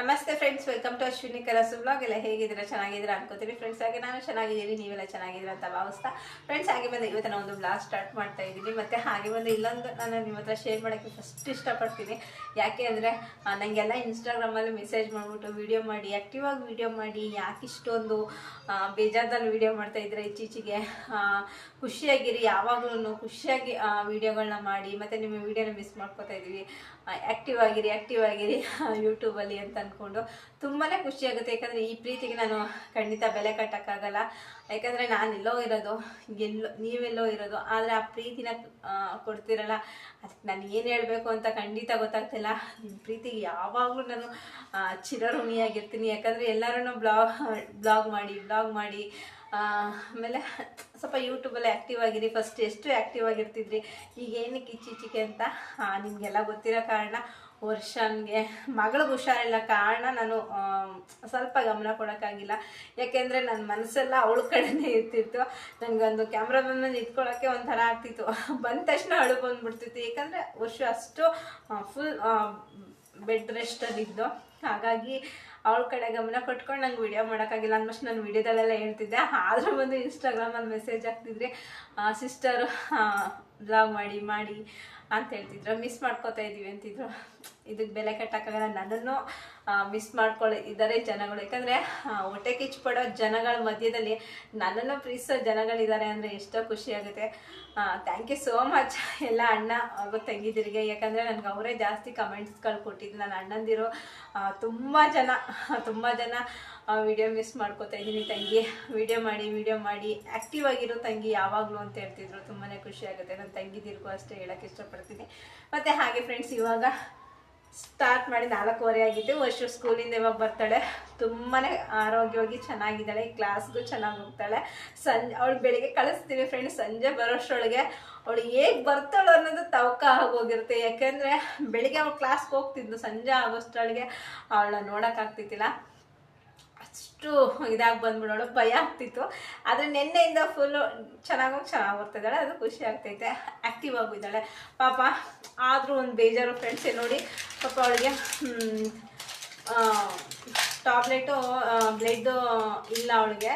ನಮಸ್ತೆ friends welcome to Ashwini ಕಲಸು blog ಎಲ್ಲ ಹೇಗಿದ್ದೀರಾ? ಚೆನ್ನಾಗಿದ್ದೀರಾ ಅನ್ಕೋತೀನಿ ಫ್ರೆಂಡ್ಸ್ ಹಾಗೆ ನಾನು ಚೆನ್ನಾಗಿದ್ದೀನಿ ನೀವೆಲ್ಲ ಚೆನ್ನಾಗಿದ್ದೀರಾ ಅಂತ ಭಾವಿಸ್ತಾ ಫ್ರೆಂಡ್ಸ್ ಹಾಗೆ ಬಂದು ಇವತ್ತು ನಾನು ಒಂದು ಬ್ಲಾಗ್ ಸ್ಟಾರ್ಟ್ ಮಾಡ್ತಾ ಇದ್ದೀನಿ. ಮತ್ತೆ ಹಾಗೆ ಬಂದು ಇಲ್ಲೊಂದು ನಾನು ನಿಮ್ಮ ಹತ್ರ ಶೇರ್ ಮಾಡೋಕ್ಕೆ ಫಸ್ಟ್ ಇಷ್ಟಪಡ್ತೀನಿ. ಯಾಕೆ ಅಂದರೆ ನನಗೆಲ್ಲ ಇನ್ಸ್ಟಾಗ್ರಾಮಲ್ಲಿ ಮೆಸೇಜ್ ಮಾಡಿಬಿಟ್ಟು ವೀಡಿಯೋ ಮಾಡಿ ಆ್ಯಕ್ಟಿವ್ ಆಗಿ ವಿಡಿಯೋ ಮಾಡಿ, ಯಾಕೆ ಇಷ್ಟೊಂದು ಬೇಜಾರ್ದಲ್ಲಿ ವಿಡಿಯೋ ಮಾಡ್ತಾ ಇದ್ರೆ ಇತ್ತೀಚೆಗೆ? ಖುಷಿಯಾಗಿರಿ ಯಾವಾಗಲೂ ಖುಷಿಯಾಗಿ ವೀಡಿಯೋಗಳನ್ನ ಮಾಡಿ, ಮತ್ತು ನಿಮ್ಮ ವೀಡಿಯೋನ ಮಿಸ್ ಮಾಡ್ಕೋತಾ ಇದ್ದೀವಿ. ಆ್ಯಕ್ಟಿವ್ ಆಗಿರಿ ಆ್ಯಕ್ಟಿವ್ ಆಗಿರಿ ಯೂಟ್ಯೂಬಲ್ಲಿ ಅಂತ ಅಂದ್ಕೊಂಡು ತುಂಬಾ ಖುಷಿಯಾಗುತ್ತೆ ಯಾಕಂದರೆ ಈ ಪ್ರೀತಿಗೆ ನಾನು ಖಂಡಿತ ಬೆಲೆ ಕಟ್ಟೋಕ್ಕಾಗಲ್ಲ. ಯಾಕಂದರೆ ನಾನು ಎಲ್ಲೋ ಇರೋದು, ಎಲ್ಲೋ, ನೀವೆಲ್ಲೋ ಇರೋದು, ಆದರೆ ಆ ಪ್ರೀತಿನ ಕೊಡ್ತಿರಲ್ಲ? ಅದಕ್ಕೆ ನಾನು ಏನು ಹೇಳಬೇಕು ಅಂತ ಖಂಡಿತ ಗೊತ್ತಾಗ್ತಿಲ್ಲ. ನಿಮ್ಮ ಪ್ರೀತಿಗೆ ಯಾವಾಗಲೂ ನಾನು ಚಿರಋಣಿಯಾಗಿರ್ತೀನಿ. ಯಾಕಂದರೆ ಎಲ್ಲರೂ ಬ್ಲಾಗ್ ಬ್ಲಾಗ್ ಮಾಡಿ ಬ್ಲಾಗ್ ಮಾಡಿ ಆಮೇಲೆ ಸ್ವಲ್ಪ ಯೂಟ್ಯೂಬಲ್ಲಿ ಆ್ಯಕ್ಟಿವ್ ಆಗಿರಿ. ಫಸ್ಟ್ ಎಷ್ಟು ಆ್ಯಕ್ಟಿವ್ ಆಗಿರ್ತಿದ್ರಿ? ಈಗ ಏನಕ್ಕೆ ಇತ್ತೀಚೆಗೆ ಅಂತ ನಿಮಗೆಲ್ಲ ಗೊತ್ತಿರೋ ಕಾರಣ ವರ್ಷನ್ಗೆ ಮಗಳಿಗೆ ಹುಷಾರಿಲ್ಲ ಕಾರಣ ನಾನು ಸ್ವಲ್ಪ ಗಮನ ಕೊಡೋಕ್ಕಾಗಿಲ್ಲ. ಯಾಕೆಂದರೆ ನನ್ನ ಮನಸ್ಸೆಲ್ಲ ಅವಳ ಕಡೆನೇ ಇರ್ತಿತ್ತು. ನನಗೊಂದು ಕ್ಯಾಮ್ರಾಮನ್ನ ನಿಂತ್ಕೊಳ್ಳೋಕ್ಕೆ ಒಂಥರ ಆಗ್ತಿತ್ತು. ಬಂದ ತಕ್ಷಣ ಅಳು ಬಂದ್ಬಿಡ್ತಿತ್ತು. ಏಕೆಂದರೆ ವರ್ಷ ಅಷ್ಟು ಫುಲ್ ಬೆಡ್ ರೆಸ್ಟಲ್ಲಿದ್ದು ಹಾಗಾಗಿ ಅವಳ ಕಡೆ ಗಮನ ಕೊಟ್ಕೊಂಡು ನಂಗೆ ವಿಡಿಯೋ ಮಾಡೋಕ್ಕಾಗಿಲ್ಲ. ಅಂದ್ಮಷ್ಟು ನಾನು ವಿಡಿಯೋದಲ್ಲೆಲ್ಲ ಹೇಳ್ತಿದ್ದೆ. ಆದರೂ ಬಂದು ಇನ್ಸ್ಟಾಗ್ರಾಮಲ್ಲಿ ಮೆಸೇಜ್ ಹಾಕ್ತಿದ್ರಿ ಸಿಸ್ಟರ್ ಬ್ಲಾಗ್ ಮಾಡಿ ಮಾಡಿ ಅಂತ ಹೇಳ್ತಿದ್ರು. ಮಿಸ್ ಮಾಡ್ಕೋತಾ ಇದ್ದೀವಿ ಅಂತಿದ್ರು. ಇದಕ್ಕೆ ಬೆಲೆ ಕಟ್ಟಕ್ಕಾಗಲ್ಲ ನನ್ನನ್ನು ಮಿಸ್ ಮಾಡ್ಕೊಳ್ಳಿ ಇದ್ದಾರೆ ಜನಗಳು. ಯಾಕಂದರೆ ಹೊಟ್ಟೆ ಕಿಚ್ಚು ಪಡೋ ಜನಗಳ ಮಧ್ಯದಲ್ಲಿ ನನ್ನನ್ನು ಪ್ರೀತಿಸೋ ಜನಗಳಿದ್ದಾರೆ ಅಂದರೆ ಎಷ್ಟೋ ಖುಷಿ ಆಗುತ್ತೆ. ಥ್ಯಾಂಕ್ ಯು ಸೋ ಮಚ್ ಎಲ್ಲ ಅಣ್ಣ ಹಾಗೂ ತಂಗಿದಿರಿಗೆ. ಯಾಕಂದರೆ ನನಗೆ ಅವರೇ ಜಾಸ್ತಿ ಕಮೆಂಟ್ಸ್ಗಳು ಕೊಟ್ಟಿದ್ದು ನನ್ನ ಅಣ್ಣಂದಿರು ತುಂಬ ಜನ ತುಂಬ ಜನ ವಿಡಿಯೋ ಮಿಸ್ ಮಾಡ್ಕೋತಾ ಇದ್ದೀನಿ ತಂಗಿ. ವಿಡಿಯೋ ಮಾಡಿ ವಿಡಿಯೋ ಮಾಡಿ. ಆ್ಯಕ್ಟಿವ್ ಆಗಿರೋ ತಂಗಿ ಯಾವಾಗಲೂ ಅಂತ ಹೇಳ್ತಿದ್ರು. ತುಂಬಾ ಖುಷಿ ಆಗುತ್ತೆ. ನನ್ನ ತಂಗಿದಿರಿಗೂ ಅಷ್ಟೇ ಹೇಳೋಕ್ಕೆ ಇಷ್ಟಪಡ್ತೀನಿ. ಮತ್ತು ಹಾಗೆ ಫ್ರೆಂಡ್ಸ್ ಇವಾಗ ಸ್ಟಾರ್ಟ್ ಮಾಡಿ ನಾಲ್ಕೂವರೆ ಆಗಿತ್ತು ವರ್ಷ ಸ್ಕೂಲಿಂದ ಇವಾಗ ಬರ್ತಾಳೆ. ತುಂಬಾ ಆರೋಗ್ಯವಾಗಿ ಚೆನ್ನಾಗಿದ್ದಾಳೆ. ಕ್ಲಾಸ್ಗೂ ಚೆನ್ನಾಗಿ ಹೋಗ್ತಾಳೆ. ಸಂಜೆ, ಅವಳು ಬೆಳಿಗ್ಗೆ ಕಳಿಸ್ತೀವಿ ಫ್ರೆಂಡ್ಸ್ ಸಂಜೆ ಬರೋಷ್ಟ್ರೊಳಗೆ ಅವಳು ಹೇಗೆ ಬರ್ತಾಳೋ ಅನ್ನೋದು ತವಕ ಆಗೋಗಿರುತ್ತೆ. ಯಾಕೆಂದರೆ ಬೆಳಿಗ್ಗೆ ಅವಳು ಕ್ಲಾಸ್ಗೆ ಹೋಗ್ತಿದ್ಲು, ಸಂಜೆ ಆಗೋಷ್ಟೊಳಗೆ ಅವಳನ್ನ ನೋಡೋಕ್ಕಾಗ್ತಿದ್ದಿಲ್ಲ ಅಷ್ಟು ಇದಾಗಿ ಬಂದ್ಬಿಡೋಳು. ಭಯ ಆಗ್ತಿತ್ತು. ಆದರೆ ನಿನ್ನೆಯಿಂದ ಫುಲ್ಲು ಚೆನ್ನಾಗೋಗಿ ಚೆನ್ನಾಗಿ ಬರ್ತಿದ್ದಾಳೆ ಅದು ಖುಷಿ ಆಗ್ತೈತೆ. ಆ್ಯಕ್ಟಿವ್ ಆಗಿದ್ದಾಳೆ ಪಾಪ, ಆದರೂ ಒಂದು ಬೇಜಾರು ಫ್ರೆಂಡ್ಸೇ ನೋಡಿ ಪಾಪ ಅವಳಿಗೆ ಟಾಬ್ಲೆಟು ಬ್ಲೆಡ್ಡು ಇಲ್ಲ ಅವಳಿಗೆ.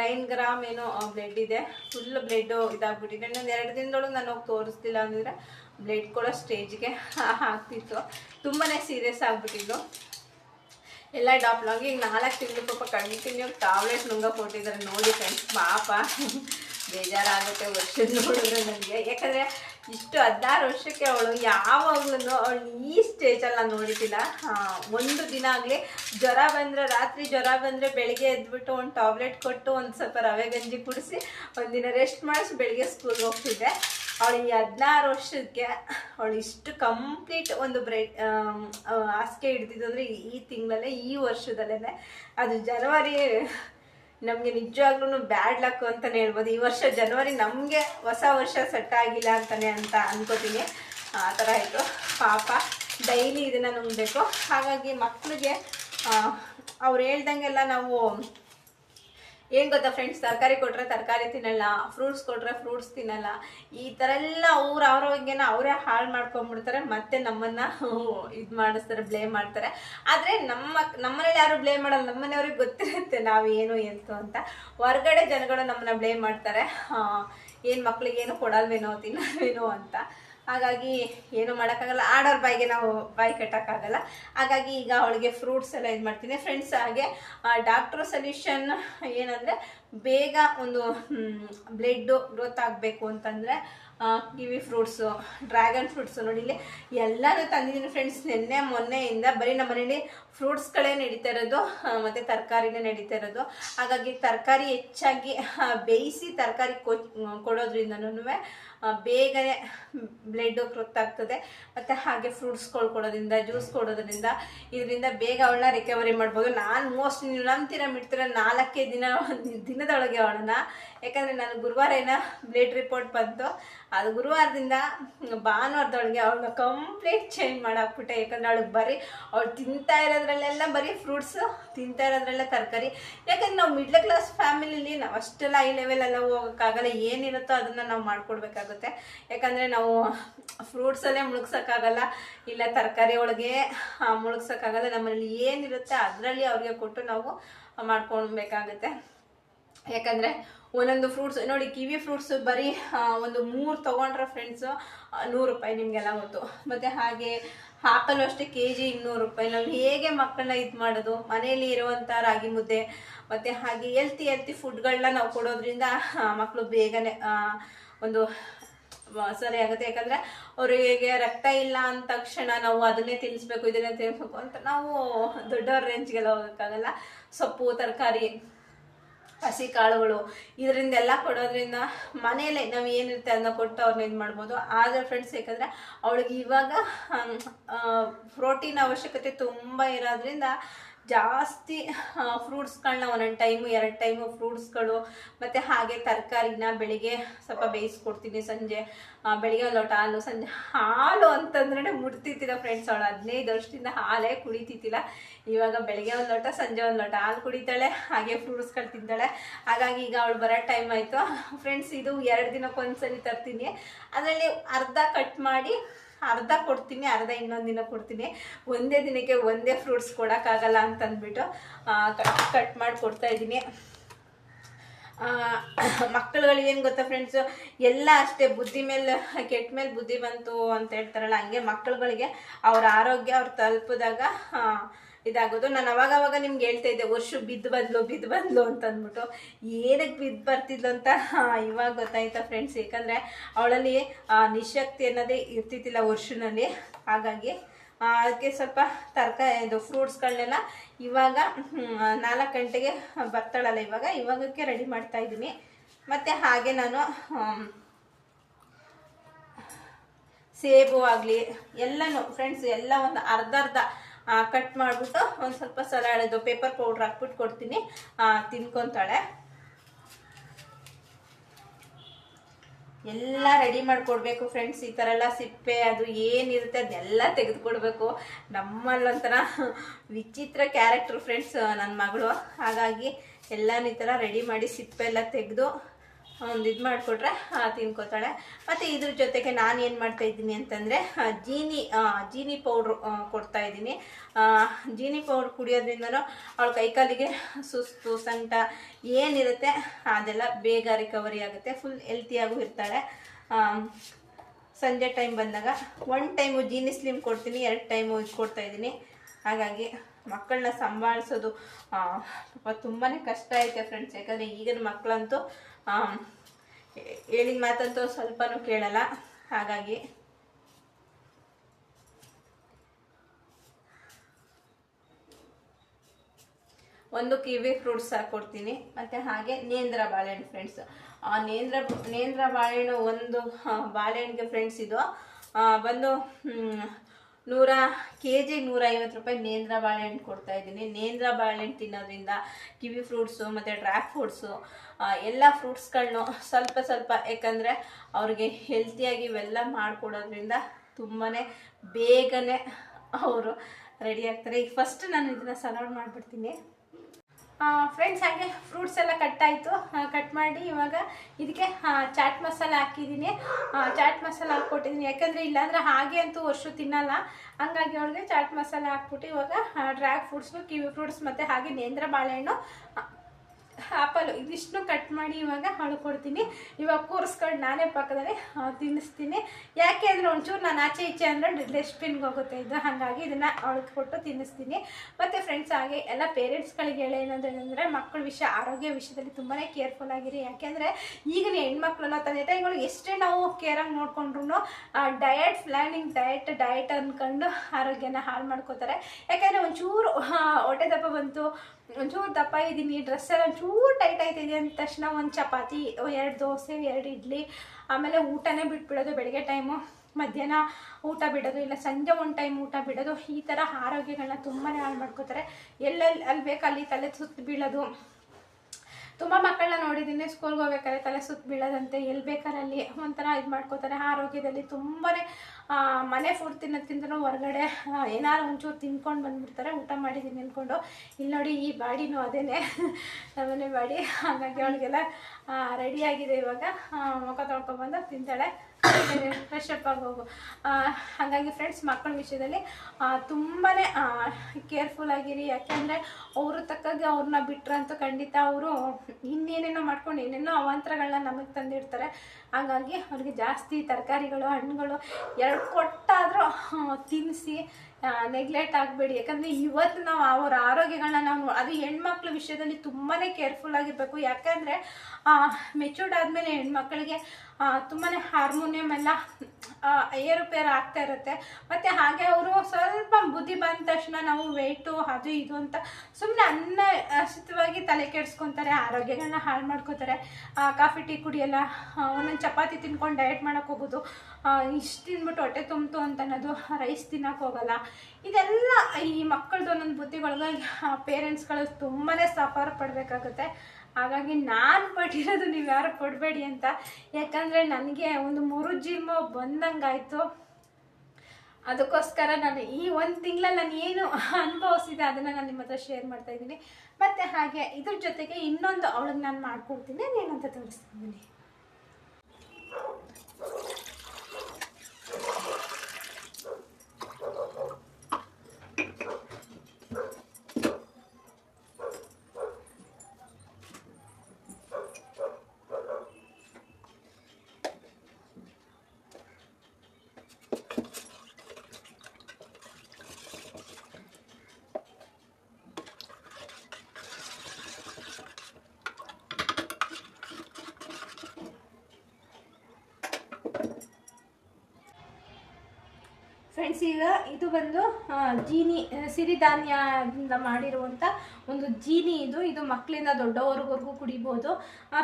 ನೈನ್ ಗ್ರಾಮ್ ಏನೋ ಬ್ಲೆಡ್ ಇದೆ. ಫುಲ್ ಬ್ಲೆಡ್ಡು ಇದಾಗ್ಬಿಟ್ಟಿದೆ. ಇನ್ನೊಂದು ಎರಡು ದಿನದೊಳಗೆ ನಾನು ಹೋಗಿ ತೋರಿಸ್ತಿಲ್ಲ ಅಂದರೆ ಬ್ಲೆಡ್ ಕೊಡೋ ಸ್ಟೇಜ್ಗೆ ಆಗ್ತಿತ್ತು. ತುಂಬಾ ಸೀರಿಯಸ್ ಆಗಿಬಿಟ್ಟಿದ್ದು. ಎಲ್ಲ ಡಾಪ್ಲಾಗಿ ಈಗ ನಾಲ್ಕು ತಿಂಗಳು ಪಾಪ ಕಂಟಿನ್ಯೂ ಟ್ಯಾಬ್ಲೆಟ್ ನುಂಗ ಕೊಟ್ಟಿದ್ದಾರೆ ನೋಡಿ ಫ್ರೆಂಡ್ಸ್ ಪಾಪ. ಬೇಜಾರಾಗುತ್ತೆ ವರ್ಷದ ನೋಡಿದ್ರೆ ನನಗೆ. ಯಾಕಂದರೆ ಇಷ್ಟು ಹದಿನಾರು ವರ್ಷಕ್ಕೆ ಅವಳು ಯಾವಾಗ್ಲೂ ಅವಳು ಈ ಸ್ಟೇಜಲ್ಲಿ ನಾನು ನೋಡಿದ್ದಿಲ್ಲ ಒಂದು ದಿನ ಆಗಲಿ ಜ್ವರ ಬಂದರೆ, ರಾತ್ರಿ ಜ್ವರ ಬಂದರೆ ಬೆಳಿಗ್ಗೆ ಎದ್ಬಿಟ್ಟು ಒಂದು ಟಾಬ್ಲೆಟ್ ಕೊಟ್ಟು ಒಂದು ಸ್ವಲ್ಪ ರವೆ ಗಂಜಿ ಕುಡಿಸಿ ಒಂದಿನ ರೆಸ್ಟ್ ಮಾಡಿಸಿ ಬೆಳಿಗ್ಗೆ ಸ್ಕೂಲ್ಗೆ ಹೋಗ್ತಿದ್ದೆ. ಅವಳು ಈ ಹದಿನಾರು ವರ್ಷಕ್ಕೆ ಅವಳು ಇಷ್ಟು ಕಂಪ್ಲೀಟ್ ಒಂದು ಬ್ರೆಡ್ ಹಾಸಿಗೆ ಹಿಡ್ದಿದ್ದು ಅಂದರೆ ಈ ತಿಂಗಳಲ್ಲೇ, ಈ ವರ್ಷದಲ್ಲೇ ಅದು ಜನವರಿ ನಮಗೆ ನಿಜವಾಗ್ಲೂ ಬ್ಯಾಡ್ ಲಕ್ ಅಂತಲೇ ಹೇಳ್ಬೋದು. ಈ ವರ್ಷ ಜನವರಿ ನಮಗೆ ಹೊಸ ವರ್ಷ ಸೆಟ್ ಆಗಿಲ್ಲ ಅಂತಲೇ ಅಂತ ಅನ್ಕೋತೀನಿ. ಆ ಥರ ಆಯಿತು. ಪಾಪ ಡೈಲಿ ಇದನ್ನು ನುಂಗಬೇಕು. ಹಾಗಾಗಿ ಮಕ್ಕಳಿಗೆ ಅವ್ರು ಹೇಳ್ದಂಗೆಲ್ಲ ನಾವು ಏನು ಗೊತ್ತಾ ಫ್ರೆಂಡ್ಸ್ ತರಕಾರಿ ಕೊಟ್ಟರೆ ತರಕಾರಿ ತಿನ್ನಲ್ಲ ಫ್ರೂಟ್ಸ್ ಕೊಟ್ಟರೆ ಫ್ರೂಟ್ಸ್ ತಿನ್ನಲ್ಲ. ಈ ಥರ ಎಲ್ಲ ಅವ್ರ ಆರೋಗ್ಯನ ಅವರೇ ಹಾಳು ಮಾಡ್ಕೊಂಡ್ಬಿಡ್ತಾರೆ ಮತ್ತೆ ನಮ್ಮನ್ನು ಇದು ಮಾಡಿಸ್ತಾರೆ ಬ್ಲೇಮ್ ಮಾಡ್ತಾರೆ. ಆದರೆ ನಮ್ಮ, ನಮ್ಮನೇಲಿ ಯಾರು ಬ್ಲೇಮ್ ಮಾಡಲ್ಲ, ನಮ್ಮನೆಯವ್ರಿಗೆ ಗೊತ್ತಿರುತ್ತೆ ನಾವು ಏನು ಎಂತು ಅಂತ. ಹೊರಗಡೆ ಜನಗಳು ನಮ್ಮನ್ನ ಬ್ಲೇಮ್ ಮಾಡ್ತಾರೆ. ಏನು ಮಕ್ಳಿಗೆ ಏನು ಕೊಡಲ್ವೇನೋ, ತಿನ್ನಲ್ವೇನೋ ಅಂತ. ಹಾಗಾಗಿ ಏನು ಮಾಡೋಕ್ಕಾಗಲ್ಲ. ಆರ್ಡರ್ ಬಾಯಿಗೆ ನಾವು ಬಾಯಿ ಕಟ್ಟೋಕ್ಕಾಗಲ್ಲ. ಹಾಗಾಗಿ ಈಗ ಅವಳಿಗೆ ಫ್ರೂಟ್ಸ್ ಎಲ್ಲ ಇದು ಮಾಡ್ತೀನಿ. ಫ್ರೆಂಡ್ಸ್ ಹಾಗೆ ಡಾಕ್ಟ್ರ್ ಸೊಲ್ಯೂಷನ್ ಏನಂದರೆ ಬೇಗ ಒಂದು ಬ್ಲಡ್ಡು ಗ್ರೋತ್ ಆಗಬೇಕು ಅಂತಂದರೆ ಕಿವಿ ಫ್ರೂಟ್ಸು ಡ್ರ್ಯಾಗನ್ ಫ್ರೂಟ್ಸು ನೋಡಿ ಇಲ್ಲಿ ಎಲ್ಲನೂ ತಂದಿದ್ದೀನಿ ಫ್ರೆಂಡ್ಸ್ ನಿನ್ನೆ, ಮೊನ್ನೆಯಿಂದ ಬರೀ ನಮ್ಮ ಮನೇಲಿ ಫ್ರೂಟ್ಸ್ಗಳೇ ನಡೀತಾ ಇರೋದು ಮತ್ತು ತರಕಾರಿನೇ ನಡೀತಾ ಇರೋದು. ಹಾಗಾಗಿ ತರಕಾರಿ ಹೆಚ್ಚಾಗಿ ಬೇಯಿಸಿ ತರಕಾರಿ ಕೊಡೋದ್ರಿಂದನೂ ಬೇಗನೆ ಬ್ಲಡ್ ಗ್ರೋತ್ ಆಗ್ತದೆ. ಮತ್ತು ಹಾಗೆ ಫ್ರೂಟ್ಸ್ಗಳು ಕೊಡೋದ್ರಿಂದ, ಜ್ಯೂಸ್ ಕೊಡೋದ್ರಿಂದ, ಇದರಿಂದ ಬೇಗ ಅವಳನ್ನ ರಿಕವರಿ ಮಾಡ್ಬೋದು. ನಾನು ಮೋಸ್ಟ್ ನೀವು ನಂಬ್ತೀರ ಮಿಡ್ತೀರ ನಾಲ್ಕೇ ದಿನ ದಿನದೊಳಗೆ ಅವಳನ್ನ. ಯಾಕಂದರೆ ನಾನು ಗುರುವಾರ ಏನೋ ಬ್ಲಡ್ ರಿಪೋರ್ಟ್ ಬಂತು. ಅದು ಗುರುವಾರದಿಂದ ಭಾನುವಾರದೊಳಗೆ ಅವಳನ್ನ ಕಂಪ್ಲೀಟ್ ಚೇಂಜ್ ಮಾಡಾಕ್ಬಿಟ್ಟೆ. ಯಾಕಂದರೆ ಅವಳಿಗೆ ಬರೀ, ಅವಳು ತಿಂತಾ ಇರೋದ್ರಲ್ಲೆಲ್ಲ ಬರೀ ಫ್ರೂಟ್ಸ್ ತಿಂತಾ ಇರೋದ್ರಲ್ಲ ತರಕಾರಿ. ಯಾಕಂದ್ರೆ ನಾವು ಮಿಡ್ಲ್ ಕ್ಲಾಸ್ ಫ್ಯಾಮಿಲಿಲಿ ನಾವು ಅಷ್ಟೆಲ್ಲ ಹೈ ಲೆವೆಲೆಲ್ಲ ಹೋಗೋಕ್ಕಾಗಲ್ಲ. ಏನಿರುತ್ತೋ ಅದನ್ನು ನಾವು ಮಾಡ್ಕೊಡ್ಬೇಕಾಗುತ್ತೆ. ಯಾಕಂದ್ರೆ ನಾವು ಫ್ರೂಟ್ಸಲ್ಲೇ ಮುಳುಗ್ಸೋಕ್ಕಾಗಲ್ಲ. ಇಲ್ಲ ತರಕಾರಿ ಒಳಗೆ ಮುಳುಗ್ಸೋಕ್ಕಾಗಲ್ಲ. ನಮ್ಮಲ್ಲಿ ಏನಿರುತ್ತೆ ಅದರಲ್ಲಿ ಅವ್ರಿಗೆ ಕೊಟ್ಟು ನಾವು ಮಾಡ್ಕೊಳ್ಬೇಕಾಗುತ್ತೆ. ಯಾಕಂದರೆ ಒಂದೊಂದು ಫ್ರೂಟ್ಸ್ ನೋಡಿ ಕಿವಿ ಫ್ರೂಟ್ಸ್ ಬರೀ ಒಂದು ಮೂರು ತೊಗೊಂಡ್ರೆ ಫ್ರೆಂಡ್ಸು ನೂರು ರೂಪಾಯಿ ನಿಮಗೆಲ್ಲ ಗೊತ್ತು. ಮತ್ತು ಹಾಗೆ ಆಪಲ್ ಅಷ್ಟೇ ಕೆ ಜಿ ಇನ್ನೂರು ರೂಪಾಯಿ ನಾವು ಹೇಗೆ ಮಕ್ಕಳನ್ನ ಇದು ಮಾಡೋದು? ಮನೆಯಲ್ಲಿ ಇರುವಂಥ ರಾಗಿ ಮುದ್ದೆ, ಮತ್ತು ಹಾಗೆ ಎಲ್ತಿ ಎಲ್ತಿ ಫುಡ್ಗಳನ್ನ ನಾವು ಕೊಡೋದ್ರಿಂದ ಮಕ್ಕಳು ಬೇಗನೆ ಒಂದು ಸರಿ ಆಗುತ್ತೆ. ಯಾಕಂದರೆ ಅವರಿಗೆ ರಕ್ತ ಇಲ್ಲ ಅಂದ ತಕ್ಷಣ ನಾವು ಅದನ್ನೇ ತಿನ್ನಿಸ್ಬೇಕು, ಇದನ್ನೇ ತಿನ್ನಿಸ್ಬೇಕು ಅಂತ ನಾವು ದೊಡ್ಡವ್ರ ರೇಂಜ್ಗೆಲ್ಲ ಹೋಗೋಕ್ಕಾಗಲ್ಲ. ಸೊಪ್ಪು, ತರಕಾರಿ ಹಸಿ ಕಾಳುಗಳು ಇದರಿಂದೆಲ್ಲ ಕೊಡೋದ್ರಿಂದ ಮನೆಯಲ್ಲೇ ನಾವು ಏನಿರುತ್ತೆ ಅದನ್ನ ಕೊಟ್ಟು ಅವ್ರನ್ನ ಇದು ಮಾಡ್ಬೋದು. ಆದರೆ ಫ್ರೆಂಡ್ಸ್ ಯಾಕಂದರೆ ಅವಳಿಗೆ ಇವಾಗ ಪ್ರೋಟೀನ್ ಅವಶ್ಯಕತೆ ತುಂಬ ಇರೋದ್ರಿಂದ ಜಾಸ್ತಿ ಫ್ರೂಟ್ಸ್ಗಳನ್ನ ಒಂದೊಂದು ಟೈಮು, ಎರಡು ಟೈಮು ಫ್ರೂಟ್ಸ್ಗಳು, ಮತ್ತು ಹಾಗೆ ತರಕಾರಿನ ಬೆಳಿಗ್ಗೆ ಸ್ವಲ್ಪ ಬೇಯಿಸ್ಕೊಡ್ತೀನಿ. ಸಂಜೆ ಬೆಳಿಗ್ಗೆ ಒಂದು ಲೋಟ ಹಾಲು, ಸಂಜೆ ಹಾಲು ಅಂತಂದ್ರೆ ಮುಡ್ತಿತ್ತಿಲ್ಲ ಫ್ರೆಂಡ್ಸ್ ಅವಳು. ಹದಿನೈದು ವರ್ಷದಿಂದ ಹಾಲೇ ಕುಡಿತಿತ್ತಿಲ್ಲ. ಇವಾಗ ಬೆಳಿಗ್ಗೆ ಒಂದು ಲೋಟ, ಸಂಜೆ ಒಂದು ಲೋಟ ಹಾಲು ಕುಡಿತಾಳೆ, ಹಾಗೆ ಫ್ರೂಟ್ಸ್ಗಳು ತಿಂತಾಳೆ. ಹಾಗಾಗಿ ಈಗ ಅವಳು ಬರೋ ಟೈಮ್ ಆಯಿತು. ಫ್ರೆಂಡ್ಸ್ ಇದು ಎರಡು ದಿನಕ್ಕೊಂದ್ಸರಿ ತರ್ತೀನಿ. ಅದರಲ್ಲಿ ಅರ್ಧ ಕಟ್ ಮಾಡಿ ಅರ್ಧ ಕೊಡ್ತೀನಿ, ಅರ್ಧ ಇನ್ನೊಂದು ದಿನ ಕೊಡ್ತೀನಿ. ಒಂದೇ ದಿನಕ್ಕೆ ಒಂದೇ ಫ್ರೂಟ್ಸ್ ಕೊಡೋಕ್ಕಾಗಲ್ಲ ಅಂತಂದ್ಬಿಟ್ಟು ಕಟ್ ಕಟ್ ಮಾಡಿ ಕೊಡ್ತಾ ಇದ್ದೀನಿ. ಮಕ್ಕಳುಗಳಿಗೆ ಏನು ಗೊತ್ತಾ ಫ್ರೆಂಡ್ಸು ಎಲ್ಲ ಅಷ್ಟೇ, ಬುದ್ಧಿ ಮೇಲೆ, ಕೆಟ್ಟ ಮೇಲೆ ಬುದ್ಧಿ ಬಂತು ಅಂತ ಹೇಳ್ತಾರಲ್ಲ, ಹಂಗೆ ಮಕ್ಕಳುಗಳಿಗೆ ಅವ್ರ ಆರೋಗ್ಯ ಅವ್ರು ತಲುಪಿದಾಗ ಇದಾಗೋದು. ನಾನು ಅವಾಗ ಅವಾಗ ನಿಮ್ಗೆ ಹೇಳ್ತಾ ಇದ್ದೆ, ವರ್ಷ ಬಿದ್ದು ಬಂದ್ಲು ಬಿದ್ದು ಬಂದ್ಲು ಅಂತ ಅಂದ್ಬಿಟ್ಟು ಏನಕ್ಕೆ ಬಿದ್ದು ಬರ್ತಿದ್ಲು ಅಂತ? ಇವಾಗ ಗೊತ್ತಾಯ್ತಾ ಫ್ರೆಂಡ್ಸ್ ಯಾಕಂದ್ರೆ ಅವಳಲ್ಲಿ ನಿಶಕ್ತಿ ಅನ್ನೋದೇ ಇರ್ತಿದ್ದಿಲ್ಲ ವರ್ಷನಲ್ಲಿ. ಹಾಗಾಗಿ ಅದಕ್ಕೆ ಸ್ವಲ್ಪ ತರಕಾರಿ, ಇದು ಫ್ರೂಟ್ಸ್ಗಳನ್ನೆಲ್ಲ ಇವಾಗ ನಾಲ್ಕು ಗಂಟೆಗೆ ಬರ್ತಾಳಲ್ಲ ಇವಾಗ. ಇವಾಗಕ್ಕೆ ರೆಡಿ ಮಾಡ್ತಾ ಇದ್ದೀನಿ. ಮತ್ತು ಹಾಗೆ ನಾನು ಸೇಬು ಆಗಲಿ, ಎಲ್ಲನೂ ಫ್ರೆಂಡ್ಸ್ ಎಲ್ಲ ಒಂದು ಅರ್ಧ ಅರ್ಧ ಕಟ್ ಮಾಡಿಬಿಟ್ಟು ಒಂದು ಸ್ವಲ್ಪ ಸಲಾಡ್ ಇದು ಪೇಪರ್ ಪೌಡ್ರ್ ಹಾಕ್ಬಿಟ್ಟು ಕೊಡ್ತೀನಿ. ತಿನ್ಕೊತಾಳೆ. ಎಲ್ಲ ರೆಡಿ ಮಾಡಿಕೊಡ್ಬೇಕು ಫ್ರೆಂಡ್ಸ್ ಈ ಥರ ಎಲ್ಲ ಸಿಪ್ಪೆ, ಅದು ಏನಿರುತ್ತೆ ಅದನ್ನೆಲ್ಲ ತೆಗೆದುಕೊಡ್ಬೇಕು. ನಮ್ಮಲ್ಲೊಂಥರ ವಿಚಿತ್ರ ಕ್ಯಾರೆಕ್ಟರ್ ಫ್ರೆಂಡ್ಸ್ ನನ್ನ ಮಗಳು. ಹಾಗಾಗಿ ಎಲ್ಲನೂ ಈ ಥರ ರೆಡಿ ಮಾಡಿ ಸಿಪ್ಪೆ ಎಲ್ಲ ತೆಗೆದು ಒಂದು ಇದು ಮಾಡಿಕೊಟ್ರೆ ತಿನ್ಕೋತಾಳೆ. ಮತ್ತು ಇದ್ರ ಜೊತೆಗೆ ನಾನು ಏನು ಮಾಡ್ತಾ ಇದ್ದೀನಿ ಅಂತಂದರೆ ಜೀನಿ ಜೀನಿ ಪೌಡ್ರು ಕೊಡ್ತಾ ಇದ್ದೀನಿ. ಆ, ಜೀನಿ ಪೌಡ್ರ್ ಕುಡಿಯೋದ್ರಿಂದನೂ ಅವಳ ಕೈಕಾಲಿಗೆ ಸುಸ್ತು ಸಂಕಟ ಏನಿರುತ್ತೆ ಅದೆಲ್ಲ ಬೇಗ ರಿಕವರಿ ಆಗುತ್ತೆ. ಫುಲ್ ಹೆಲ್ತಿಯಾಗೂ ಇರ್ತಾಳೆ. ಸಂಜೆ ಟೈಮ್ ಬಂದಾಗ ಒನ್ ಟೈಮು ಜೀನಿ ಸ್ಲಿಮ್ ಕೊಡ್ತೀನಿ ಎರಡು ಟೈಮು ಇದು ಕೊಡ್ತಾಯಿದ್ದೀನಿ ಹಾಗಾಗಿ ಮಕ್ಕಳನ್ನ ಸಂಭಾಳಿಸೋದು ಪಾಪ ತುಂಬಾ ಕಷ್ಟ ಐತೆ ಫ್ರೆಂಡ್ಸ್ ಯಾಕಂದರೆ ಈಗಿನ ಮಕ್ಕಳಂತೂ ಹೇಳಿದ ಮಾತಂತೂ ಸ್ವಲ್ಪನೂ ಕೇಳಲ್ಲ. ಹಾಗಾಗಿ, ಒಂದು ಕಿವಿ ಫ್ರೂಟ್ಸ್ ಹಾಕ್ಕೊಡ್ತೀನಿ ಮತ್ತು ಹಾಗೆ ನೇಂದ್ರ ಬಾಳೆಹಣ್ಣು ಫ್ರೆಂಡ್ಸ್ ಆ, ನೇಂದ್ರ ನೇಂದ್ರ ಬಾಳೆಹಣ್ಣು ಒಂದು ಬಾಳೆಹಣ್ಣಿಗೆ ಫ್ರೆಂಡ್ಸ್ ಇದು. ಬಂದು ನೂರ ಕೆ ಜಿಗೆ ನೂರ ಐವತ್ತು ರೂಪಾಯಿ ನೇಂದ್ರ ಬಾಳೆಹಣ್ಣು ಕೊಡ್ತಾ ಇದ್ದೀನಿ. ನೇಂದ್ರ ಬಾಳೆಹಣ್ಣು ತಿನ್ನೋದ್ರಿಂದ ಕಿವಿ ಫ್ರೂಟ್ಸು ಮತ್ತು ಡ್ರ್ಯಾಕ್ ಫ್ರೂಟ್ಸು ಎಲ್ಲ ಫ್ರೂಟ್ಸ್ಗಳನ್ನೂ ಸ್ವಲ್ಪ ಸ್ವಲ್ಪ ಯಾಕಂದರೆ ಅವ್ರಿಗೆ ಹೆಲ್ತಿಯಾಗಿ ಇವೆಲ್ಲ ಮಾಡಿಕೊಡೋದ್ರಿಂದ ತುಂಬಾ ಬೇಗನೆ ಅವರು ರೆಡಿ ಆಗ್ತಾರೆ. ಈಗ ಫಸ್ಟ್ ನಾನು ಇದನ್ನು ಸಲವ್ ಮಾಡಿಬಿಡ್ತೀನಿ. ಫ್ರೆಂಡ್ಸ್ ಹಾಗೆ ಫ್ರೂಟ್ಸ್ ಎಲ್ಲ ಕಟ್ ಆಯಿತು. ಕಟ್ ಮಾಡಿ ಇವಾಗ ಇದಕ್ಕೆ ಚಾಟ್ ಮಸಾಲ ಹಾಕಿದ್ದೀನಿ. ಚಾಟ್ ಮಸಾಲ ಹಾಕ್ಕೊಟ್ಟಿದ್ದೀನಿ. ಯಾಕಂದರೆ ಇಲ್ಲಾಂದರೆ ಹಾಗೆ ಅಂತೂ ವರ್ಷ ತಿನ್ನಲ್ಲ. ಹಂಗಾಗಿ ಅವ್ರಿಗೆ ಚಾಟ್ ಮಸಾಲ ಹಾಕ್ಬಿಟ್ಟು ಇವಾಗ ಡ್ರೈ ಫ್ರೂಟ್ಸು ಕಿವಿ ಫ್ರೂಟ್ಸ್ ಮತ್ತು ಹಾಗೆ ನೇಂದ್ರ ಬಾಳೆಹಣ್ಣು ಆಪಲ್ ಇದಿಷ್ಟು ಕಟ್ ಮಾಡಿ ಇವಾಗ ಹಾಳು ಕೊಡ್ತೀನಿ. ಇವಾಗ ಕೂರಿಸ್ಕೊಂಡು ನಾನೇ ಪಕ್ಕದಲ್ಲಿ ತಿನ್ನಿಸ್ತೀನಿ. ಯಾಕೆ ಅಂದರೆ ಒಂಚೂರು ನಾನು ಆಚೆ ಈಚೆ ಅಂದರೆ ಡಸ್ಟ್ಬಿನ್ಗೆ ಹೋಗುತ್ತೆ ಇದು. ಹಾಗಾಗಿ ಇದನ್ನು ಅವಳಿಗೆ ಕೊಟ್ಟು ತಿನ್ನಿಸ್ತೀನಿ. ಮತ್ತು ಫ್ರೆಂಡ್ಸ್ ಹಾಗೆ ಎಲ್ಲ ಪೇರೆಂಟ್ಸ್ಗಳಿಗೆ ಹೇಳೇನಂದ್ರೆ ಮಕ್ಕಳ ವಿಷಯ, ಆರೋಗ್ಯ ವಿಷಯದಲ್ಲಿ ತುಂಬಾ ಕೇರ್ಫುಲ್ ಆಗಿರಿ. ಯಾಕೆಂದರೆ ಈಗಿನ ಹೆಣ್ಮಕ್ಳನ್ನ ತಂದೆ ತಾಯಿಗಳು ಎಷ್ಟೇ ನಾವು ಕೇರಾಗಿ ನೋಡ್ಕೊಂಡ್ರು ಡಯಟ್ ಪ್ಲ್ಯಾನಿಂಗ್ ಡಯಟ್ ಡಯಟ್ ಅಂದ್ಕೊಂಡು ಆರೋಗ್ಯನ ಹಾಳು ಮಾಡ್ಕೋತಾರೆ. ಯಾಕೆಂದರೆ ಒಂಚೂರು ಹೊಟ್ಟೆ ದಪ್ಪ ಬಂತು ಒಂಚೂರು ದಪ್ಪ ಇದ್ದೀನಿ. ಡ್ರೆಸ್ ಎಲ್ಲ ಒಂಚೂರು ಟೈಟ್ ಆಯ್ತಿದೆ ಅಂದ ತಕ್ಷಣ ಒಂದು ಚಪಾತಿ ಎರಡು ದೋಸೆ, ಎರಡು ಇಡ್ಲಿ. ಆಮೇಲೆ ಊಟನೇ ಬಿಟ್ಬಿಡೋದು ಬೆಳಗ್ಗೆ ಟೈಮು ಮಧ್ಯಾಹ್ನ ಊಟ ಬಿಡೋದು, ಇಲ್ಲ ಸಂಜೆ ಒಂದು ಟೈಮ್ ಊಟ ಬಿಡೋದು. ಈ ಥರ ಆರೋಗ್ಯಗಳನ್ನ ತುಂಬಾ ಹಾಳು ಮಾಡ್ಕೋತಾರೆ. ಎಲ್ಲೆಲ್ಲಿ ಅಲ್ಲಿ ಬೇಕು ಅಲ್ಲಿ ತಲೆ ಸುತ್ತು ಬೀಳೋದು. ತುಂಬ ಮಕ್ಕಳನ್ನ ನೋಡಿದ್ದೀನಿ ಸ್ಕೂಲ್ಗೆ ಹೋಗ್ಬೇಕಾದ್ರೆ ತಲೆ ಸುತ್ತ ಬೀಳೋದಂತೆ. ಎಲ್ಲಿ ಬೇಕಾರಲ್ಲಿ ಒಂಥರ ಇದು ಮಾಡ್ಕೋತಾರೆ. ಆರೋಗ್ಯದಲ್ಲಿ ತುಂಬಾ ಮನೆ ಫುಡ್ ತಿನ್ನೋದ್ಕಿಂತನೂ ಹೊರಗಡೆ ಏನಾರು ಒಂಚೂರು ತಿನ್ಕೊಂಡು ಬಂದ್ಬಿಡ್ತಾರೆ, ಊಟ ಮಾಡಿ ತಿನ್ಕೊಂಡು. ಇಲ್ಲಿ ನೋಡಿ ಈ ಬಾಡಿನೂ ಅದೇನೆ, ನಮ್ಮನೆ ಬಾಡಿ. ಹಾಗಾಗಿ ಅವಳಿಗೆಲ್ಲ ರೆಡಿಯಾಗಿದೆ ಇವಾಗ. ಮುಖ ತೊಳ್ಕೊಂಡ್ಬಂದು ತಿಂತಾಳೆ. ಫ್ರೆಶ್ ಅಪ್ ಆಗಿ ಹೋಗು ಹಾಗಾಗಿ ಫ್ರೆಂಡ್ಸ್ ಮಕ್ಕಳ ವಿಷಯದಲ್ಲಿ ತುಂಬಾ ಕೇರ್ಫುಲ್ ಆಗಿರಿ. ಯಾಕೆಂದರೆ ಅವರು ತಕ್ಕಾಗಿ ಅವ್ರನ್ನ ಬಿಟ್ರಂತೂ ಖಂಡಿತ ಅವರು ಇನ್ನೇನೇನೋ ಮಾಡ್ಕೊಂಡು ಏನೇನೋ ಅವಾಂತರಗಳನ್ನ ನಮಗೆ ತಂದಿರ್ತಾರೆ ಹಾಗಾಗಿ ಅವ್ರಿಗೆ ಜಾಸ್ತಿ ತರಕಾರಿಗಳು, ಹಣ್ಣುಗಳು ಎರಡು ಕೊಟ್ಟಾದರೂ ತಿನ್ನಿಸಿ ನೆಗ್ಲೆಕ್ಟ್ ಆಗಬೇಡಿ. ಯಾಕಂದರೆ ಇವತ್ತು ನಾವು ಅವರ ಆರೋಗ್ಯಗಳನ್ನ ನಾವು ಅದು ಹೆಣ್ಮಕ್ಳ ವಿಷಯದಲ್ಲಿ ತುಂಬಾ ಕೇರ್ಫುಲ್ ಆಗಿರಬೇಕು. ಯಾಕಂದರೆ ಮೆಚೂರ್ಡ್ ಆದಮೇಲೆ ಹೆಣ್ಮಕ್ಳಿಗೆ ತುಂಬಾ ಹಾರ್ಮೋನಿಯಂ ಎಲ್ಲ ಆ, ಏರುಪೇರು ಆಗ್ತಾ ಇರುತ್ತೆ. ಮತ್ತು ಹಾಗೆ ಅವರು ಸ್ವಲ್ಪ ಬುದ್ಧಿ ಬಂದ ತಕ್ಷಣ ನಾವು ವೆಯ್ಟು ಅದು ಇದು ಅಂತ ಸುಮ್ಮನೆ ಅನ್ನ ಅನಶ್ಚಿತವಾಗಿ ತಲೆ ಕೆಡ್ಸ್ಕೊತಾರೆ ಆರೋಗ್ಯಗಳನ್ನ ಹಾಳು ಮಾಡ್ಕೋತಾರೆ. ಕಾಫಿ ಟೀ ಕುಡಿಯಲ್ಲ ಒಂದೊಂದು ಚಪಾತಿ ತಿನ್ಕೊಂಡು ಡಯಟ್ ಮಾಡೋಕೆ ಹೋಗೋದು. ಇಷ್ಟು ತಿನ್ಬಿಟ್ಟು ಹೊಟ್ಟೆ ತುಂಬಿತು ಅಂತ ಅನ್ನೋದು ರೈಸ್ ತಿನ್ನೋಕೆ ಹೋಗಲ್ಲ. ಇದೆಲ್ಲ ಈ ಮಕ್ಕಳದ್ದು ಒಂದೊಂದು ಬುದ್ಧಿಗಳಿಗೆ ಪೇರೆಂಟ್ಸ್ಗಳು ತುಂಬಾ ಸಫರ್ ಪಡಬೇಕಾಗುತ್ತೆ. ಹಾಗಾಗಿ ನಾನು ಪಟ್ಟಿರೋದು ನೀವು ಯಾರು ಕೊಡಬೇಡಿ ಅಂತ. ಯಾಕಂದರೆ ನನಗೆ ಒಂದು ಮೂರು ಜೀವ ಬಂದಂಗಾಯಿತು. ಅದಕ್ಕೋಸ್ಕರ ನಾನು ಈ ಒಂದು ತಿಂಗಳಲ್ಲಿ ನಾನು ಏನು ಅನುಭವಿಸಿದೆ ಅದನ್ನು ನಾನು ನಿಮ್ಮ ಹತ್ರ ಶೇರ್ ಮಾಡ್ತಾ ಇದ್ದೀನಿ. ಮತ್ತು ಹಾಗೆ ಇದ್ರ ಜೊತೆಗೆ ಇನ್ನೊಂದು ಅವಳಿಗೆ ನಾನು ಮಾಡ್ಕೊಡ್ತೀನಿ. ಏನಂತ ತೋರಿಸ್ತೀನಿ ಫ್ರೆಂಡ್ಸ್ ಈಗ ಇದು ಬಂದು ಜೀನಿ ಸಿರಿಧಾನ್ಯದಿಂದ ಮಾಡಿರುವಂಥ ಒಂದು ಜೀನಿ ಇದು. ಇದು ಮಕ್ಕಳಿಂದ ದೊಡ್ಡವರಿಗೂ ಕುಡಿಬೋದು.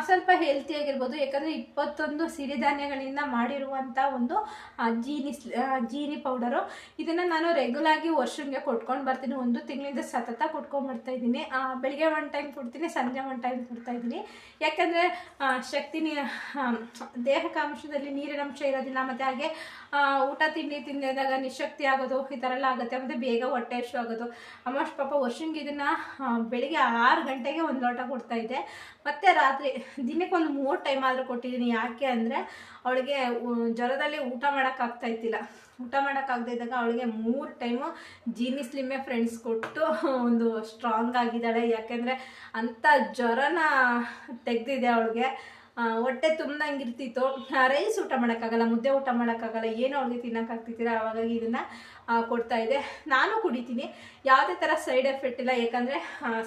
ಸ್ವಲ್ಪ ಹೆಲ್ತಿಯಾಗಿರ್ಬೋದು ಯಾಕಂದರೆ ಇಪ್ಪತ್ತೊಂದು ಸಿರಿಧಾನ್ಯಗಳಿಂದ ಮಾಡಿರುವಂಥ ಒಂದು ಜೀನಿ ಜೀನಿ ಪೌಡರು. ಇದನ್ನು ನಾನು ರೆಗ್ಯುಲಾಗಿ ವರ್ಷಕ್ಕೆ ಕೊಟ್ಕೊಂಡು ಬರ್ತೀನಿ. ಒಂದು ತಿಂಗಳಿಂದ ಸತತ ಕೊಟ್ಕೊಂಡು ಬರ್ತಾ ಇದ್ದೀನಿ. ಬೆಳಿಗ್ಗೆ ಒನ್ ಟೈಮ್ ಕೊಡ್ತೀನಿ, ಸಂಜೆ ಒನ್ ಟೈಮ್ ಕೊಡ್ತಾ ಇದ್ದೀನಿ. ಯಾಕಂದರೆ ಶಕ್ತಿ ದೇಹಕಾಂಶದಲ್ಲಿ ನೀರಿನಂಶ ಇರೋದಿಲ್ಲ. ಮತ್ತು ಹಾಗೆ ಊಟ ತಿಂಡಿ ತಿಂದಿದಾಗ ನಿಶಕ್ತಿ ಆಗೋದು, ಈ ಥರ ಎಲ್ಲ ಆಗುತ್ತೆ. ಮತ್ತು ಬೇಗ ಹೊಟ್ಟೆ ಹಶು ಆಗೋದು. ಅಮ್ಮಷ್ಟು ಪಾಪ ವರ್ಷಂಗೆ ಇದನ್ನು ಬೆಳಿಗ್ಗೆ ಆರು ಗಂಟೆಗೆ ಒಂದು ಲೋಟ ಕೊಡ್ತಾ ಇದ್ದೆ. ಮತ್ತು ರಾತ್ರಿ, ದಿನಕ್ಕೆ ಒಂದು ಮೂರು ಟೈಮ್ ಆದರೂ ಕೊಟ್ಟಿದ್ದೀನಿ. ಯಾಕೆ ಅಂದರೆ, ಅವಳಿಗೆ ಜ್ವರದಲ್ಲಿ ಊಟ ಮಾಡೋಕ್ಕಾಗ್ತಾ ಇದ್ದಿಲ್ಲ. ಊಟ ಮಾಡೋಕ್ಕಾಗದೇ ಇದ್ದಾಗ ಅವಳಿಗೆ ಮೂರು ಟೈಮು ಜೀನಿ ಸ್ಲಿಮ್ಮೆ ಫ್ರೆಂಡ್ಸ್ ಕೊಟ್ಟು, ಒಂದು ಸ್ಟ್ರಾಂಗ್ ಆಗಿದ್ದಾಳೆ. ಯಾಕೆಂದರೆ, ಅಂಥ ಜ್ವರನ ತೆಗೆದಿದೆ ಅವಳಿಗೆ. ಹೊಟ್ಟೆ ತುಂಬ್ದಂಗಿರ್ತಿತ್ತು. ರೈಸ್ ಊಟ ಮಾಡೋಕ್ಕಾಗಲ್ಲ, ಮುದ್ದೆ ಊಟ ಮಾಡೋಕ್ಕಾಗಲ್ಲ, ಏನು ಅವ್ರಿಗೆ ತಿನ್ನೋಕ್ಕಾಗ್ತಿದ್ದೀರ ಅವಾಗ ಇದನ್ನು ಕೊಡ್ತಾ ಇದೆ ನಾನು ಕುಡಿತೀನಿ. ಯಾವುದೇ ಥರ ಸೈಡ್ ಎಫೆಕ್ಟ್ ಇಲ್ಲ ಯಾಕಂದರೆ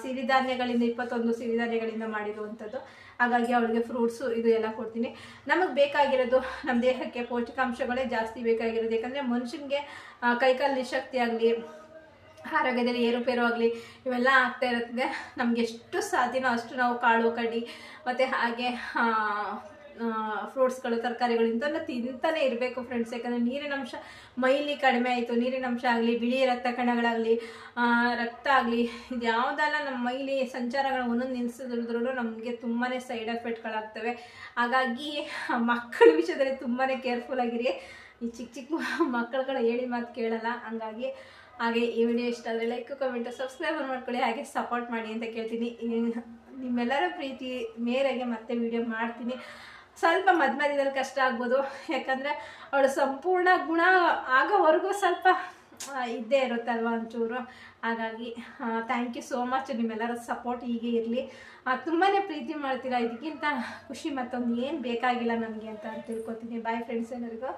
ಸಿರಿಧಾನ್ಯಗಳಿಂದ, ಇಪ್ಪತ್ತೊಂದು ಸಿರಿಧಾನ್ಯಗಳಿಂದ ಮಾಡಿರುವಂಥದ್ದು. ಹಾಗಾಗಿ ಅವಳಿಗೆ ಫ್ರೂಟ್ಸು ಇದು ಎಲ್ಲ ಕೊಡ್ತೀನಿ. ನಮಗೆ ಬೇಕಾಗಿರೋದು ನಮ್ಮ ದೇಹಕ್ಕೆ ಪೌಷ್ಟಿಕಾಂಶಗಳೇ ಜಾಸ್ತಿ ಬೇಕಾಗಿರೋದು. ಯಾಕಂದರೆ ಮನುಷ್ಯನಿಗೆ ಕೈಕಾಲು ನಿಶಕ್ತಿ ಆಗಲಿ ಆರೋಗ್ಯದಲ್ಲಿ ಏರುಪೇರು ಆಗಲಿ, ಇವೆಲ್ಲ ಆಗ್ತಾ ಇರುತ್ತೆ. ನಮ್ಗೆ ಎಷ್ಟು ಸಾಧ್ಯನೋ ಅಷ್ಟು ನಾವು ಕಾಳು, ಕಡ್ಡಿ ಮತ್ತು ಹಾಗೆ ಫ್ರೂಟ್ಸ್ಗಳು ತರಕಾರಿಗಳು ಇಂಥವನ್ನ ತಿಂತಾನೆ ಇರಬೇಕು ಫ್ರೆಂಡ್ಸ್ ಯಾಕಂದರೆ ನೀರಿನ ಅಂಶ ಮೈಲಿ ಕಡಿಮೆ ಆಯಿತು. ನೀರಿನ ಅಂಶ ಆಗಲಿ, ಬಿಳಿ ರಕ್ತ ಕಣಗಳಾಗಲಿ ರಕ್ತ ಆಗಲಿ, ಇದು ಯಾವುದೆಲ್ಲ ನಮ್ಮ ಮೈಲಿ ಸಂಚಾರಗಳು ಒಂದೊಂದು ನಿಲ್ಲಿಸಿದ್ರು ನಮಗೆ ತುಂಬಾ ಸೈಡ್ ಎಫೆಕ್ಟ್ಗಳಾಗ್ತವೆ ಹಾಗಾಗಿ, ಮಕ್ಕಳ ವಿಷಯದಲ್ಲಿ ತುಂಬಾ ಕೇರ್ಫುಲ್ ಆಗಿರಿ. ಈ ಚಿಕ್ಕ ಚಿಕ್ಕ ಮಕ್ಕಳುಗಳು ಹೇಳಿ ಮಾತು ಕೇಳಲ್ಲ. ಹಂಗಾಗಿ ಹಾಗೆ ಈ ವಿಡಿಯೋ ಇಷ್ಟ ಆದರೆ ಲೈಕ್ ಕಮೆಂಟು ಸಬ್ಸ್ಕ್ರೈಬರ್ ಮಾಡ್ಕೊಳ್ಳಿ. ಹಾಗೆ ಸಪೋರ್ಟ್ ಮಾಡಿ ಅಂತ ಕೇಳ್ತೀನಿ. ನಿಮ್ಮೆಲ್ಲರ ಪ್ರೀತಿ ಮೇರೆಗೆ ಮತ್ತೆ ವಿಡಿಯೋ ಮಾಡ್ತೀನಿ. ಸ್ವಲ್ಪ ಮಧ್ಯ ಮಧ್ಯದಲ್ಲಿ ಕಷ್ಟ ಆಗ್ಬೋದು. ಯಾಕಂದರೆ ಅವಳು ಸಂಪೂರ್ಣ ಗುಣ ಆಗೋವರೆಗೂ ಸ್ವಲ್ಪ ಇದ್ದೇ ಇರುತ್ತಲ್ವ ಒಂಚೂರು. ಹಾಗಾಗಿ ಥ್ಯಾಂಕ್ ಯು ಸೋ ಮಚ್ ನಿಮ್ಮೆಲ್ಲರ ಸಪೋರ್ಟ್ ಹೀಗೆ ಇರಲಿ. ತುಂಬಾ ಪ್ರೀತಿ ಮಾಡ್ತೀರಾ? ಇದಕ್ಕಿಂತ ಖುಷಿ ಮತ್ತೊಂದು ಏನು ಬೇಕಾಗಿಲ್ಲ ನಮಗೆ ಅಂತ ತಿಳ್ಕೊತೀನಿ. ಬಾಯ್ ಫ್ರೆಂಡ್ಸ್ ಎಲ್ಲರಿಗೂ.